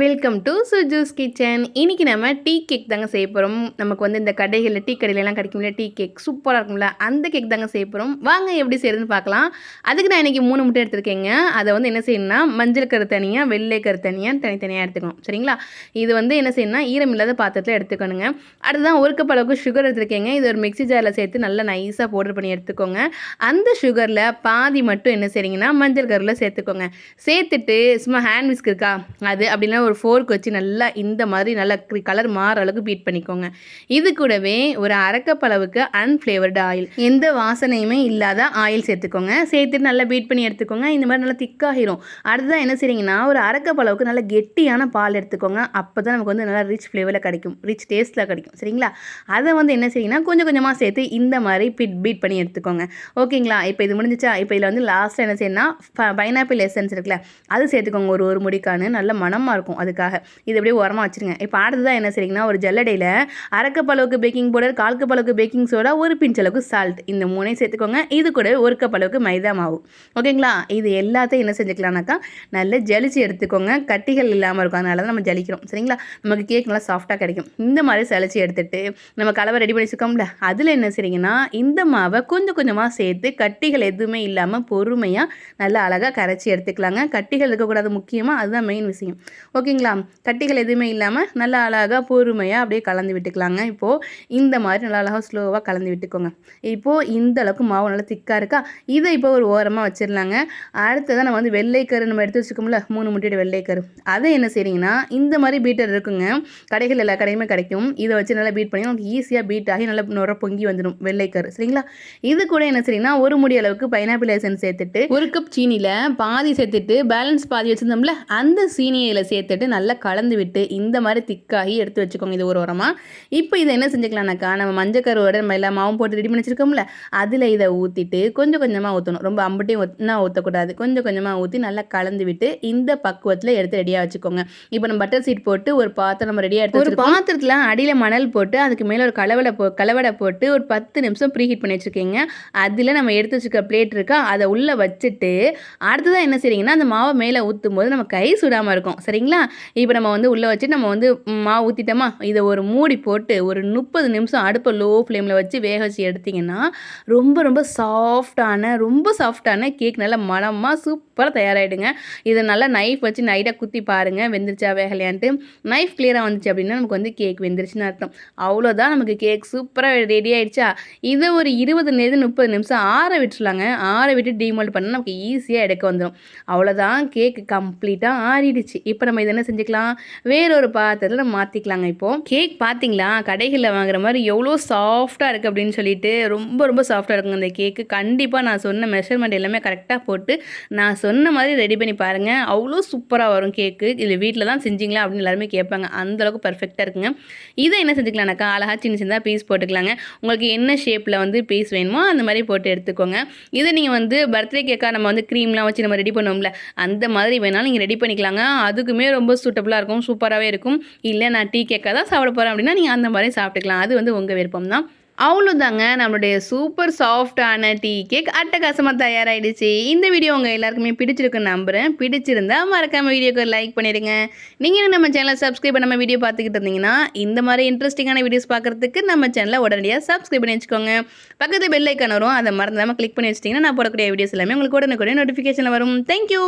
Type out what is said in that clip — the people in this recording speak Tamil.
வெல்கம் டு சுஜூஸ் கிச்சன் இன்னைக்கு நம்ம டீ கேக் தாங்க செய்ய போகிறோம் நமக்கு வந்து இந்த கடைகளில் டீ கடையிலலாம் கிடைக்கும்ல டீ கேக் சூப்பராக இருக்கும்ல அந்த கேக் தாங்க செய்ய போகிறோம் வாங்க எப்படி செய்யறதுன்னு பார்க்கலாம். அதுக்கு நான் இன்றைக்கி மூணு முட்டை எடுத்திருக்கேங்க. அதை வந்து என்ன செய்யணும்னா மஞ்சள் கரு தனியாக வெள்ளை கரு தனியாக தனித்தனியாக எடுத்துக்கணும். சரிங்களா? இது வந்து என்ன செய்யணும்னா ஈரம் இல்லாத பாத்திரத்தில் எடுத்துக்கணுங்க. அடுத்ததான் ஒரு கப் அளவுக்கு சுகர் எடுத்திருக்கேங்க. இது ஒரு மிக்ஸி ஜாரில் சேர்த்து நல்லா நைஸாக பவுடர் பண்ணி எடுத்துக்கோங்க. அந்த சுகரில் பாதி மட்டும் என்ன செய்றீங்கன்னா மஞ்சள் கருவில் சேர்த்துக்கோங்க. சேர்த்துட்டு சும்மா ஹேண்ட் மிஸ்க் இருக்கா? அது அப்படின்னா ஒரு ஃபோர்க் வச்சு நல்லா இந்த மாதிரி நல்லா கலர் மாற அளவுக்கு பீட் பண்ணிக்கோங்க. இது கூடவே ஒரு அரைக்கப்பளவுக்கு அன்ஃப்ளேவர்டு ஆயில் எந்த வாசனையுமே இல்லாத ஆயில் சேர்த்துக்கோங்க. சேர்த்துட்டு நல்லா பீட் பண்ணி எடுத்துக்கோங்க. இந்த மாதிரி நல்லா திக்காகிரும் அடுத்ததான் என்ன செய்றீங்கன்னா ஒரு அரைக்கப்பளவுக்கு நல்லா கெட்டியான பால் எடுத்துக்கோங்க. அப்போ தான் நமக்கு வந்து நல்லா ரிச் ஃப்ளேவரில் கிடைக்கும். ரிச் டேஸ்ட்டில் கிடைக்கும். சரிங்களா? அதை வந்து என்ன செய்யுங்கன்னா கொஞ்சம் கொஞ்சமாக சேர்த்து இந்த மாதிரி பிட் பீட் பண்ணி எடுத்துக்கோங்க. ஓகேங்களா? இப்போ இது முடிஞ்சிச்சா? இப்போ இதில் வந்து லாஸ்ட்டில் என்ன செய்யணும்னா பைனாப்பிள் எசன்ஸ் இருக்குல்ல அது சேர்த்துக்கோங்க. ஒரு ஒரு முடிக்கான்னு நல்ல மணமாக இருக்கும். அதுக்காக இது அப்படியே உரமாக வச்சுருங்க. இப்போ அடுத்ததான் என்ன செய்றீங்கன்னா ஒரு ஜல்லடையில் அரைக்கப் அளவுக்கு பேக்கிங் பவுடர் கால் கப் அளவுக்கு பேக்கிங் சோடா ஒரு பிஞ்ச் அளவுக்கு சால்ட் இந்த மூணையும் சேர்த்துக்கோங்க. இது கூட ஒரு கப் அளவுக்கு மைதா மாவு. ஓகேங்களா? இது எல்லாத்தையும் என்ன செஞ்சுக்கலாம்னாக்கா நல்லா ஜலிச்சு எடுத்துக்கோங்க. கட்டிகள் இல்லாமல் இருக்கும். அதனால தான் நம்ம ஜலிக்கிறோம். சரிங்களா? நமக்கு கேக் நல்லா சாஃப்டாக கிடைக்கும். இந்த மாதிரி சளிச்சு எடுத்துட்டு நம்ம கலவை ரெடி பண்ணி வச்சுக்கோம்ல அதில் என்ன செய்றீங்கன்னா இந்த மாவை கொஞ்சம் கொஞ்சமாக சேர்த்து கட்டிகள் எதுவுமே இல்லாமல் பொறுமையாக நல்லா அழகாக கரைச்சி எடுத்துக்கலாங்க. கட்டிகள் இருக்கக்கூடாது முக்கியமாக அதுதான் மெயின் விஷயம். ஓகே ஓகேங்களா? கட்டிகள் எதுவுமே இல்லாமல் நல்லா அழகாக பொறுமையாக அப்படியே கலந்து விட்டுக்கலாங்க. இப்போது இந்த மாதிரி நல்லா அழகாக ஸ்லோவாக கலந்து விட்டுக்கோங்க. இப்போது இந்த அளவுக்கு மாவு நல்லா திக்காக இருக்கா? இதை இப்போ ஒரு ஓரமாக வச்சிடலாங்க. அடுத்ததான் நம்ம வந்து வெள்ளைக்கரு நம்ம எடுத்து வச்சுக்கோம்ல மூணு முட்டையோட வெள்ளைக்கரு அதை என்ன செய்றீங்கன்னா இந்த மாதிரி பீட்டர் இருக்குங்க. கடைகள் எல்லா கடையுமே கிடைக்கும். இதை வச்சு நல்லா பீட் பண்ணி நமக்கு ஈஸியாக பீட் ஆகி நல்லா நுர பொங்கி வந்துடும் வெள்ளைக்கரு சரிங்களா? இது கூட என்ன செய்றீங்கன்னா ஒரு முடி அளவுக்கு பைனாப்பிள் எசன்ஸ் சேர்த்துட்டு ஒரு கப் சீனியில் பாதி சேர்த்துட்டு பேலன்ஸ் பாதி வச்சுருந்தோம்ல அந்த சீனியை இதில் சேர்த்துட்டு நல்லா கலந்து விட்டு இந்த மாதிரி திக்காகி எடுத்து வச்சுக்கோங்க. இது ஒரு உரமாக இப்போ இதை என்ன செஞ்சுக்கலாம்னாக்கா நம்ம மஞ்சக்கருவோட நம்ம எல்லா மாவும் போட்டு ரெடி பண்ணி வச்சிருக்கோம்ல அதில் இதை ஊற்றிட்டு கொஞ்சம் கொஞ்சமாக ஊற்றணும் ரொம்ப அம்பட்டையும் ஊற்றினா ஊற்றக்கூடாது கொஞ்சம் கொஞ்சமாக ஊற்றி நல்லா கலந்து விட்டு இந்த பக்குவத்தில் எடுத்து ரெடியாக வச்சுக்கோங்க. இப்போ நம்ம பட்டர் சீட் போட்டு ஒரு பாத்திரம் நம்ம ரெடியாக எடுத்து ஒரு பாத்திரத்தில் அடியில் மணல் போட்டு அதுக்கு மேலே ஒரு கலவடை போ கலவடை போட்டு ஒரு பத்து நிமிஷம் ப்ரீ ஹீட் பண்ணி வச்சுருக்கீங்க. அதில் நம்ம எடுத்து வச்சுக்க பிளேட் இருக்கா அதை உள்ளே வச்சுட்டு அடுத்ததான் என்ன செய்றீங்கன்னா அந்த மாவை மேலே ஊற்றும் போது நம்ம கை சுடாமல் இருக்கும். சரிங்களா? இப்போ நம்ம வந்து உள்ளே வச்சு நம்ம வந்து மாவு ஊற்றிட்டோமா இதை ஒரு மூடி போட்டு ஒரு முப்பது நிமிஷம் அடுப்பை லோ ஃப்ளேமில் வச்சு வேக வச்சு எடுத்திங்கன்னா ரொம்ப ரொம்ப சாஃப்டான ரொம்ப சாஃப்டான கேக் நல்ல மனமாக சூப்பராக தயாராகிடுங்க இதை நல்லா நைஃப் வச்சு நைட்டாக குத்தி பாருங்கள் வெந்துருச்சா வேகலையான்ட்டு. நைஃப் கிளியராக வந்துச்சு அப்படின்னா நமக்கு வந்து கேக் வெந்துருச்சுன்னு அர்த்தம். அவ்வளோதான் நமக்கு கேக் சூப்பராக ரெடி ஆகிடுச்சா இதை ஒரு இருபது நேரம் முப்பது நிமிஷம் ஆற விட்டுருலாங்க ஆற விட்டு டீமோல்ட் பண்ணால் நமக்கு ஈஸியாக எடுக்க வந்துடும் அவ்வளோதான் கேக் கம்ப்ளீட்டாக ஆறிடுச்சு. இப்போ நம்ம இது என்ன செஞ்சுக்கலாம்? வேறொரு பாத்திரத்தில் நம்ம மாற்றிக்கலாங்க இப்போது கேக் பார்த்தீங்களா கடைகளில் வாங்குற மாதிரி எவ்வளோ சாஃப்டாக இருக்குது அப்படின்னு சொல்லிட்டு ரொம்ப ரொம்ப சாஃப்டாக இருக்குங்க அந்த கேக்கு கண்டிப்பாக நான் சொன்ன மெஷர்மெண்ட் எல்லாமே கரெக்டாக போட்டு நான் சொன்ன மாதிரி ரெடி பண்ணி பாருங்கள் அவ்வளோ சூப்பராக வரும் கேக்கு இல்லை வீட்டில் தான் செஞ்சீங்களா அப்படின்னு எல்லாருமே கேட்பாங்க. அந்தளவுக்கு பர்ஃபெக்டாக இருக்குங்க. இதை என்ன செஞ்சுக்கலாம்னாக்கா? அழகாக சின்ன சின்னதாக பீஸ் போட்டுக்கலாங்க. உங்களுக்கு என்ன ஷேப்பில் வந்து பீஸ் வேணுமோ அந்த மாதிரி போட்டு எடுத்துக்கோங்க. இதை நீங்கள் வந்து பர்த்டே கேக்காக நம்ம வந்து க்ரீம்லாம் வச்சு நம்ம ரெடி பண்ணுவோம்ல அந்த மாதிரி வேணாலும் நீங்கள் ரெடி பண்ணிக்கலாங்க. அதுக்குமே ரொம்ப சூட்டபுளாக இருக்கும் சூப்பராகவே இருக்கும். இல்லை நான் டீ கேக்காக தான் சாப்பிட போகிறேன் அப்படின்னா நீங்கள் அந்த மாதிரி சாப்பிட்டுக்கலாம். அது வந்து உங்கள் விருப்பம் தான். அவ்வளோதாங்க நம்மளுடைய சூப்பர் சாஃப்டான டீ கேக் அட்டகாசமாக தயாராகிடுச்சு இந்த வீடியோ உங்கள் எல்லாருக்குமே பிடிச்சிருக்குன்னு நம்புகிறேன் பிடிச்சிருந்தா மறக்காமல் வீடியோக்கு லைக் பண்ணிடுங்க. நீங்கள் நம்ம சேனலை சப்ஸ்கிரைப் பண்ணாமல் வீடியோ பார்த்துக்கிட்டு இருந்தீங்கன்னா இந்த மாதிரி இன்ட்ரெஸ்டிங்கான வீடியோஸ் பார்க்குறதுக்கு நம்ம சேனலை உடனடியாக சப்ஸ்கிரைப் பண்ணி வச்சுக்கோங்க. பக்கத்து பெல் ஐக்கான் வரும் அதை மறந்தாமல் கிளிக் பண்ணி வச்சிட்டிங்கன்னா நான் போடக்கூடிய வீடியோஸ் எல்லாமே உங்களுக்கு உடனுக்குடைய நோட்டிஃபிகேஷனில் வரும். தேங்க்யூ